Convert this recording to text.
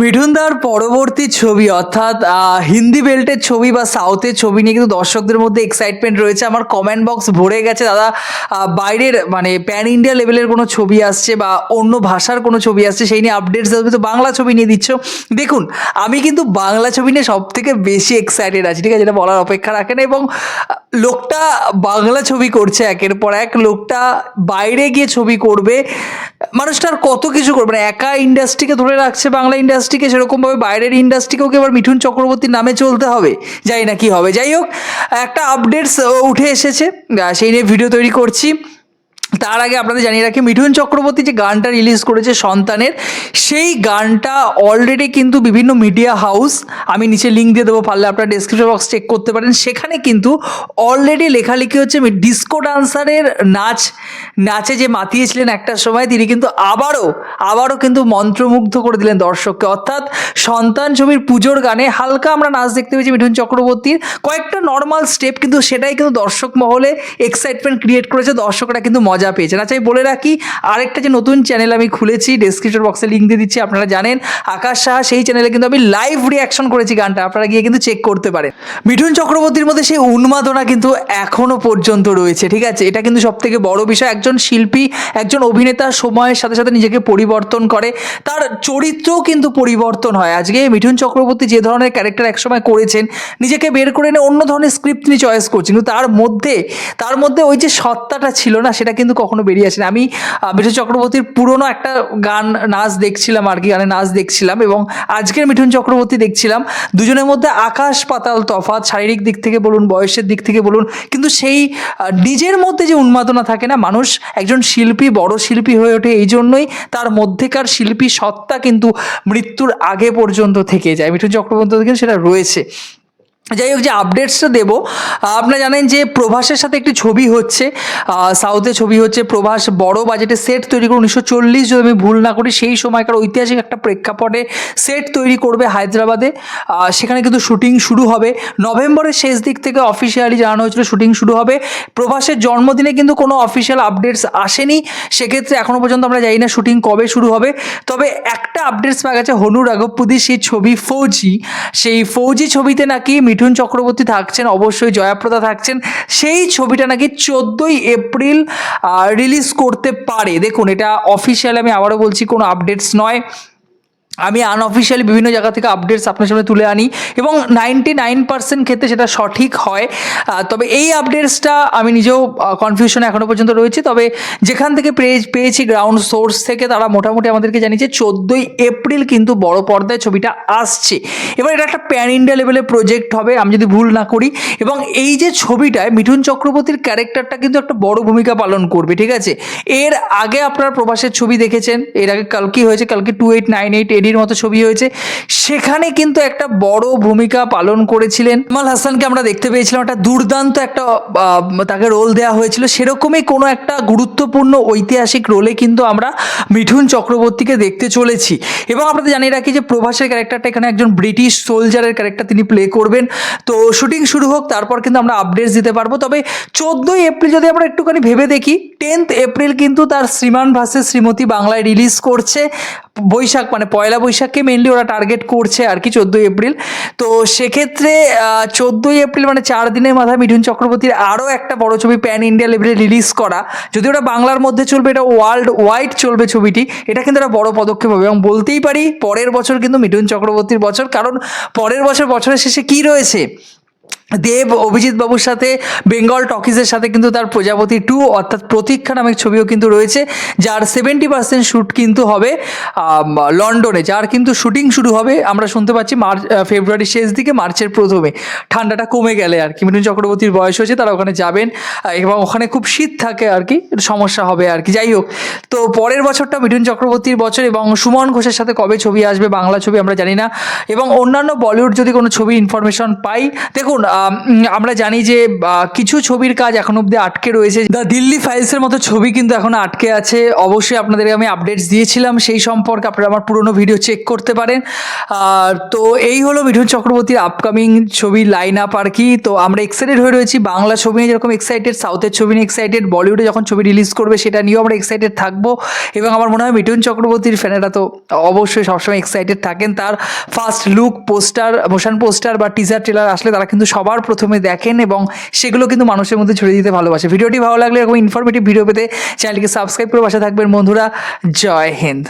মিঠুনদার পরবর্তী ছবি, অর্থাৎ হিন্দি বেল্টের ছবি বা সাউথের ছবি নিয়ে কিন্তু দর্শকদের মধ্যে এক্সাইটমেন্ট রয়েছে। আমার কমেন্ট বক্স ভরে গেছে। দাদা বাইরের মানে প্যান ইন্ডিয়া লেভেলের কোনো ছবি আসছে বা অন্য ভাষার কোনো ছবি আসছে, সেই নিয়ে আপডেটস আসবে তো বাংলা ছবি নিয়ে দিচ্ছ। দেখুন, আমি কিন্তু বাংলা ছবি নিয়ে সব থেকে বেশি এক্সাইটেড আছি, ঠিক আছে? যেটা বলার অপেক্ষা রাখে না এবং লোকটা বাংলা ছবি করছে একের পর এক। লোকটা বাইরে গিয়ে ছবি করবে মানুষটার কত কিছু করবে একা ইন্ডাস্ট্রিকে ধরে রাখছে বাংলা ইন্ডাস্ট্রিকে সেরকমভাবে বাইরের ইন্ডাস্ট্রিকেও কি এবার মিঠুন চক্রবর্তীর নামে চলতে হবে? যাই না কি হবে। যাই হোক, একটা আপডেটস উঠে এসেছে। সেই নিয়ে ভিডিও তৈরি করছি। তার আগে আপনাদের জানিয়ে রাখি, মিঠুন চক্রবর্তী যে গানটা রিলিজ করেছে সন্তানের, সেই গানটা অলরেডি কিন্তু বিভিন্ন মিডিয়া হাউস আমি নিচে লিঙ্ক দিয়ে দেবো, পারলে আপনারা ডেসক্রিপশন বক্স চেক করতে পারেন, সেখানে কিন্তু অলরেডি লেখালেখি হচ্ছে ডিস্কো ডান্সারের নাচ, নাচে যে মাতিয়েছিলেন একটা সময়, তিনি কিন্তু আবারও আবারও কিন্তু মন্ত্রমুগ্ধ করে দিলেন দর্শককে। অর্থাৎ সন্তান ছবির পুজোর গানে হালকা আমরা নাচ দেখতে পেয়েছি মিঠুন চক্রবর্তীর। কয়েকটা নর্মাল স্টেপ কিন্তু সেটাই কিন্তু দর্শক মহলে এক্সাইটমেন্ট ক্রিয়েট করেছে, দর্শকরা কিন্তু মজা পেয়েছেন। আচ্ছা বলে রাখি, আরেকটা যে নতুন চ্যানেল আমি খুলেছি ডেসক্রিপশন বক্সে লিঙ্ক দিয়ে দিচ্ছি, আপনারা জানেন, আকাশ সাহা, সেই চ্যানেলে কিন্তু আমি লাইভ রিয়াকশন করেছি গানটা, আপনারা গিয়ে কিন্তু চেক করতে পারেন। মিঠুন চক্রবর্তীর মধ্যে সেই উন্মাদনা কিন্তু এখনও পর্যন্ত রয়েছে, ঠিক আছে? এটা কিন্তু সব থেকে বড় বিষয়, একজন শিল্পী, একজন অভিনেতা সময়ের সাথে সাথে নিজেকে পরিবর্তন করে, তার চরিত্রও কিন্তু পরিবর্তন হয়। আজকে মিঠুন চক্রবর্তী যে ধরনের ক্যারেক্টার একসময় করেছেন, নিজেকে বের করে এনে অন্য ধরনের স্ক্রিপ্ট তিনি চয়েস করছেন, কিন্তু তার মধ্যে তার মধ্যে ওই যে সত্তাটা ছিল না, সেটা কিন্তু কখনো বেরিয়ে আসেনি। আমি মিঠুন চক্রবর্তীর পুরনো একটা গান, নাচ দেখছিলাম আর কি গানে নাচ দেখছিলাম এবং আজকের মিঠুন চক্রবর্তী দেখছিলাম। দুজনের মধ্যে আকাশ পাতাল তফাৎ, শারীরিক দিক থেকে বলুন, বয়সের দিক থেকে বলুন, কিন্তু সেই নিজের মধ্যে যে উন্মাদনা থাকে না, মানুষ একজন শিল্পী, বড় শিল্পী হয়ে ওঠে, এই জন্যই তার মধ্যেকার শিল্পী সত্তা কিন্তু মৃত্যুর আগে পর্যন্ত থেকে যায়। মিঠুন চক্রবর্তী কিন্তু সেটা রয়েছে। যাই হোক, যে আপডেটসটা দেবো আপনারা জানেন যে প্রভাসের সাথে একটি ছবি হচ্ছে সাউথে ছবি হচ্ছে, প্রভাস বড় বাজেটে সেট তৈরি করে উনিশশো চল্লিশ, যদি আমি ভুল না করি, সেই সময়কার ঐতিহাসিক একটা প্রেক্ষাপটে সেট তৈরি করবে হায়দ্রাবাদে সেখানে কিন্তু শুটিং শুরু হবে। নভেম্বরের শেষ দিক থেকে অফিসিয়ালি জানানো হয়েছিল শুটিং শুরু হবে। প্রভাসের জন্মদিনে কিন্তু কোনো অফিসিয়াল আপডেটস আসেনি, সেক্ষেত্রে এখনও পর্যন্ত আমরা জানি না শুটিং কবে শুরু হবে। তবে একটা আপডেটস পাওয়া গেছে হনু রাঘবপুদি সেই ছবি ফৌজি সেই ফৌজি ছবিতে নাকি মিঠুন চক্রবর্তী থাকছেন, অবশ্যই জয়াপ্রদা থাকছেন। সেই ছবিটা নাকি চোদ্দোই এপ্রিল রিলিজ করতে পারে। দেখুন, এটা অফিসিয়াল আমি আবারও বলছি, কোনো আপডেটস নয়। আমি আনঅফিসিয়ালি বিভিন্ন জায়গা থেকে আপডেটস আপনার সামনে তুলে আনি এবং নাইনটি নাইন পার্সেন্ট ক্ষেত্রে সেটা সঠিক হয়। তবে এই আপডেটসটা আমি নিজেও কনফিউশনে এখনও পর্যন্ত রয়েছে। তবে যেখান থেকে পেয়ে, পেয়েছি গ্রাউন্ড সোর্স থেকে তারা মোটামুটি আমাদেরকে জানিয়েছে, চোদ্দোই এপ্রিল কিন্তু বড় পর্দায় ছবিটা আসছে। এবার এটা একটা প্যান ইন্ডিয়া লেভেলের প্রজেক্ট হবে, আমি যদি ভুল না করি। এবং এই যে ছবিটায় মিঠুন চক্রবর্তীর ক্যারেক্টারটা কিন্তু একটা বড় ভূমিকা পালন করবে, ঠিক আছে? এর আগে আপনারা প্রবাসের ছবি দেখেছেন, এর আগে কালকি হয়েছে? কালকে টু এইট নাইন এইট এডির মতো ছবি হয়েছে। সেখানে কিন্তু একটা বড় ভূমিকা পালন করেছিলেন। কামাল হাসানকে আমরা দেখতে পেয়েছিলাম। একটা দুর্দান্ত একটা তাকে রোল দেওয়া হয়েছিল। সেরকমই কোনো একটা গুরুত্বপূর্ণ ঐতিহাসিক রোলে কিন্তু আমরা মিঠুন চক্রবর্তীকে দেখতে চলেছি। এবং আপনাদের জানিয়ে রাখি যে প্রভাসের ক্যারেক্টারটা এখানে একজন ব্রিটিশ সোলজারের ক্যারেক্টার তিনি প্লে করবেন। তো শুটিং শুরু হোক, তারপর কিন্তু আমরা আপডেটস দিতে পারব। তবে চোদ্দোই এপ্রিল যদি আমরা একটুখানি ভেবে দেখি টেন্থ এপ্রিল কিন্তু তার শ্রীমান ভাসে শ্রীমতী বাংলায় রিলিজ করছে। বৈশাখ মানে পয়লা বৈশাখকে মেনলি ওরা টার্গেট করছে আর কি চোদ্দোই এপ্রিল। তো সেক্ষেত্রে চোদ্দোই এপ্রিল মানে চার দিনের মাথায় মিঠুন চক্রবর্তীর আরও একটা বড় ছবি প্যান ইন্ডিয়া লেভেলে রিলিজ করা। যদি ওটা বাংলার মধ্যে চলবে, এটা ওয়ার্ল্ড ওয়াইড চলবে ছবিটি, এটা কিন্তু একটা বড় পদক্ষেপ হবে। এবং বলতেই পারি, পরের বছর কিন্তু মিঠুন চক্রবর্তীর বছর, কারণ পরের বছর, বছরের শেষে কি রয়েছে? দেব অভিজিৎ বাবুর সাথে বেঙ্গল টকিজের সাথে কিন্তু তার প্রজাপতি টু অর্থাৎ প্রতীক্ষা নামের ছবিও কিন্তু রয়েছে, যার সেভেন্টি পার্সেন্ট শ্যুট কিন্তু হবে লন্ডনে, যার কিন্তু শুটিং শুরু হবে, আমরা শুনতে পাচ্ছি মার্চ ফেব্রুয়ারির শেষ দিকে, মার্চের প্রথমে। ঠান্ডাটা কমে গেলে আর কি, মিঠুন চক্রবর্তীর বয়স হয়েছে, তারা ওখানে যাবেন এবং ওখানে খুব শীত থাকে আর কি, সমস্যা হবে আর কি, যাই হোক। তো পরের বছরটা মিঠুন চক্রবর্তীর বছর এবং সুমন ঘোষের সাথে কবে ছবি আসবে, বাংলা ছবি আমরা জানি না, এবং অন্যান্য বলিউড যদি কোনো ছবি ইনফরমেশন পাই, দেখুন আমরা জানি যে কিছু ছবির কাজ এখন অব্দি আটকে রয়েছে। দ্য দিল্লি ফাইলসের মতো ছবি কিন্তু এখন আটকে আছে। অবশ্যই আপনাদেরকে আমি আপডেটস দিয়েছিলাম, সেই সম্পর্কে আপনারা আমার পুরনো ভিডিও চেক করতে পারেন। আর তো এই হলো মিঠুন চক্রবর্তীর আপকামিং ছবির লাইন আপ আর কি। তো আমরা এক্সাইটেড হয়ে রয়েছি। বাংলা ছবি নিয়ে যেরকম এক্সাইটেড সাউথের ছবি নিয়ে এক্সাইটেড বলিউডে যখন ছবি রিলিজ করবে সেটা নিয়েও আমরা এক্সাইটেড থাকব। এবং আমার মনে হয় মিঠুন চক্রবর্তীর ফ্যানেরা তো অবশ্যই সবসময় এক্সাইটেড থাকেন। তার first look poster motion poster বা টিজার ট্রেলার আসলে তারা কিন্তু সবার প্রথমে দেখেন এবং সেগুলো কিন্তু মানুষের মধ্যে ছড়িয়ে দিতে ভালোবাসে। ভিডিওটি ভালো লাগলে এরকম ইনফরমেটিভ ভিডিও পেতে চ্যানেলটিকে সাবস্ক্রাইব করে বাসা থাকবেন। বন্ধুরা, জয় হিন্দ।